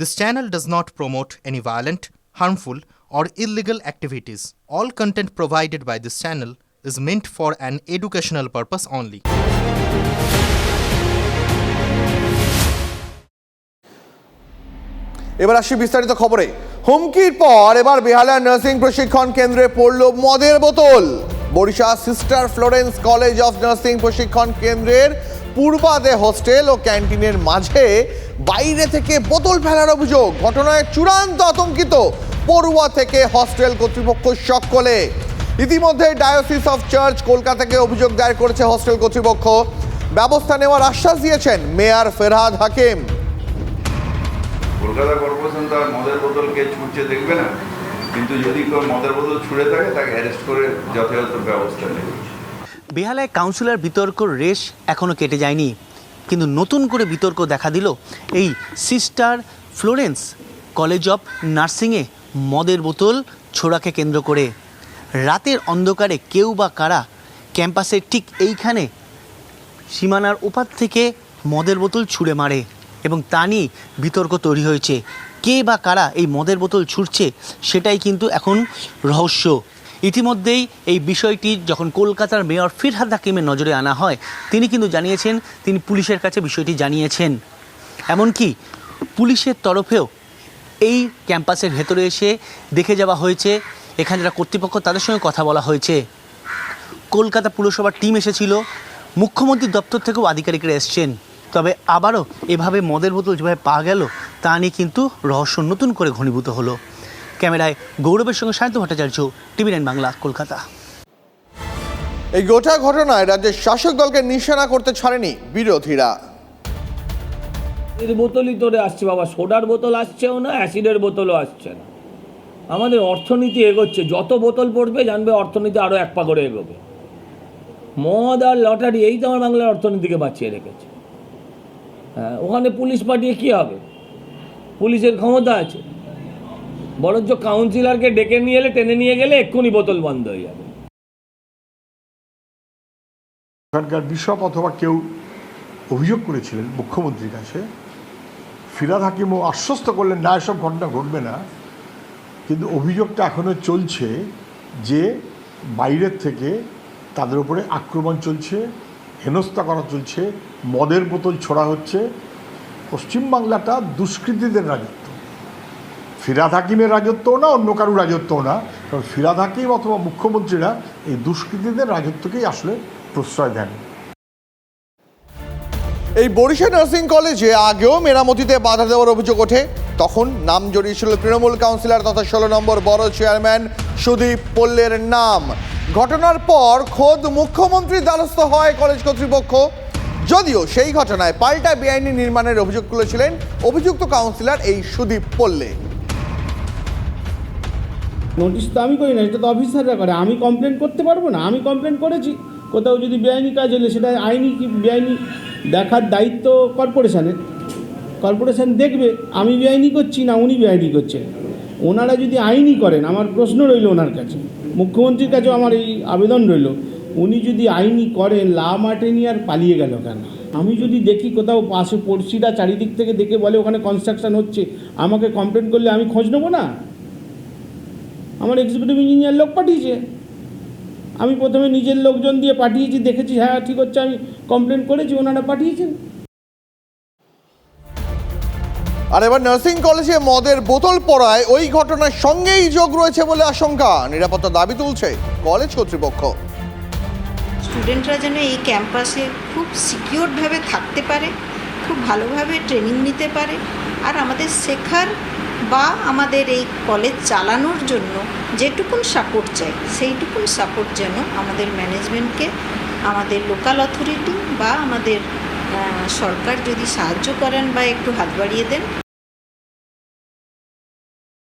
This channel does not promote any violent, harmful, or illegal activities. All content provided by this channel is meant for an educational purpose only. এবার আসি বিস্তারিত খবরে হুমকির পর এবার বেহালা nursing প্রশিক্ষণ কেন্দ্রে পড়ল মদের বোতল Barisha sister Florence college of nursing প্রশিক্ষণ কেন্দ্রের পূর্বাদে হোস্টেল ও ক্যান্টিনের মাঝে বাইরে থেকে বোতল ফেলার অভিযোগ ঘটনায় চূড়ান্ত আতঙ্কিত। পড়ুয়া থেকে হস্টেল কর্তৃপক্ষ সকলে ইতিমধ্যে ডায়োসিস অফ চার্চ কলকাতাকে অভিযোগ দায়ের করেছে হস্টেল কর্তৃপক্ষ। ব্যবস্থা নেওয়ার আশ্বাস দিয়েছেন মেয়র ফেরহাদ হাকিম। কলকাতা কর্পোরেশন তো আর মদের বোতল কে ছুটছে দেখবে না? কিন্তু যদি কেউ মদের বোতল ছুঁড়ে থাকে তাকে অ্যারেস্ট করে যথাযথ ব্যবস্থা নেবে। বেহালায় কাউন্সিলর বিতর্ক রেশ এখনও কেটে যায়নি। কিন্তু নতুন করে বিতর্ক দেখা দিল এই সিস্টার ফ্লোরেন্স কলেজ অফ নার্সিংয়ে মদের বোতল ছোড়াকে কেন্দ্র করে। রাতের অন্ধকারে কেউ বা কারা ক্যাম্পাসের ঠিক এইখানে সীমানার ওপার থেকে মদের বোতল ছুঁড়ে মারে এবং তা নিয়ে বিতর্ক তৈরি হয়েছে। কে বা কারা এই মদের বোতল ছুটছে সেটাই কিন্তু এখন রহস্য। ইতিমধ্যেই এই বিষয়টি যখন কলকাতার মেয়র ফিরহাদ হাকিমের নজরে আনা হয়, তিনি কিন্তু জানিয়েছেন, তিনি পুলিশের কাছে বিষয়টি জানিয়েছেন। এমনকি পুলিশের তরফেও এই ক্যাম্পাসের ভেতরে এসে দেখে যাওয়া হয়েছে, এখানে যারা কর্তৃপক্ষ তাদের সঙ্গে কথা বলা হয়েছে। কলকাতা পুরসভার টিম এসেছিল মুখ্যমন্ত্রীর দপ্তর থেকেও আধিকারিকরা এসছেন। তবে আবারও এভাবে মদের বোতল যেভাবে পাওয়া গেল, তা নিয়ে কিন্তু রহস্য নতুন করে ঘনীভূত হলো। ক্যামেরায় গৌরবের সঙ্গে সায়ন্ত ভট্টাচার্য টিভি নাইন বাংলা কলকাতা। এই গোটা ঘটনায় রাজ্যের শাসক দলকে নিশানা করতে ছাড়েনি বিরোধীরা। এর বোতলই তোরে আসছে বাবা সোডার বোতল আসছেও না অ্যাসিডের বোতলও আসছে না। আমাদের অর্থনীতি এগোচ্ছে যত বোতল পড়বে জানবে অর্থনীতি আরও এক পা করে এগোবে। মদ আর লটারি এই তো আমার বাংলার অর্থনীতিকে বাঁচিয়ে রেখেছে। হ্যাঁ ওখানে পুলিশ পাঠিয়ে কী হবে? পুলিশের ক্ষমতা আছে। বরঞ্চ কাউন্সিলরকে ডেকে নিয়ে এলে, টেনে নিয়ে গেলে এক্ষুনি বোতল বন্ধ হয়ে যাবে। ওখানকার বিশপ অথবা কেউ অভিযোগ করেছিলেন মুখ্যমন্ত্রীর কাছে, ফিরাদ হাকিমও আশ্বস্ত করলেন, না, এসব ঘটনা ঘটবে না। কিন্তু অভিযোগটা এখনও চলছে যে বাইরের থেকে তাদের উপরে আক্রমণ চলছে, হেনস্থা করা চলছে, মদের বোতল ছোড়া হচ্ছে। পশ্চিমবাংলাটা দুষ্কৃতীদের রাজত্ব। ফিরাদ হাকিমের রাজত্বও না, অন্য কারুর রাজত্বও না। কারণ ফিরাদ হাকিম অথবা মুখ্যমন্ত্রীরা এই দুষ্কৃতীদের রাজত্বকেই আসলে প্রশ্রয় দেন। এই বরিশা নার্সিং কলেজে আগেও মেরামতিতে বাধা দেওয়ার অভিযোগ ওঠে। তখন নাম জড়িয়েছিল তৃণমূল কাউন্সিলর তথা ষোলো নম্বর বড় চেয়ারম্যান সুদীপ পল্লের নাম। ঘটনার পর খোদ মুখ্যমন্ত্রীর দ্বারস্থ হয় কলেজ কর্তৃপক্ষ। যদিও সেই ঘটনায় পাল্টা বেআইনি নির্মাণের অভিযোগ তুলেছিলেন অভিযুক্ত কাউন্সিলর এই সুদীপ পল্লে। নোটিশ তো আমি করি না, এটা তো অফিসাররা করে। আমি কমপ্লেন করতে পারব না, আমি কমপ্লেন করেছি। কোথাও যদি বেআইনি কাজ হলে সেটা আইনি কি বেআইনি দেখার দায়িত্ব কর্পোরেশনের। কর্পোরেশন দেখবে, আমি বেআইনি করছি না উনি বেআইনি করছেন ওনারা যদি আইনি করেন, আমার প্রশ্ন রইল ওনার কাছে। মুখ্যমন্ত্রীর কাছেও আমার এই আবেদন রইল। উনি যদি আইনি করেন, লা মার্টে নিয়ে আর পালিয়ে গেল কেন? আমি যদি দেখি কোথাও পাশে পড়শিরা চারিদিক থেকে দেখে বলে ওখানে কনস্ট্রাকশন হচ্ছে, আমাকে কমপ্লেন করলে আমি খোঁজ নেব না? আমার এক্সিকিউটিভ ইঞ্জিনিয়ার লোক পাঠিয়েছে। আমি প্রথমে নিজের লোকজন দিয়ে পাঠিয়েছি দেখেছি হ্যাঁ ঠিক হচ্ছে আমি কমপ্লেন করেছি ওনারা পাঠিয়েছেন। আর এবার নার্সিং কলেজে মদের বোতল পড়ায় ওই ঘটনার সঙ্গেই যোগ রয়েছে বলে আশঙ্কা। নিরাপত্তা দাবি তুলছে কলেজ কর্তৃপক্ষ। স্টুডেন্টরা যেন এই ক্যাম্পাসে খুব সিকিওরভাবে থাকতে পারে খুব ভালোভাবে ট্রেনিং নিতে পারে। আর আমাদের শেখার বা আমাদের এই কলেজ চালানোর জন্য যেটুকুন সাপোর্ট চাই, সেইটুকুন সাপোর্ট যেন আমাদের ম্যানেজমেন্টকে আমাদের লোকাল অথরিটি বা আমাদের সরকার যদি সাহায্য করেন বা একটু হাত বাড়িয়ে দেন।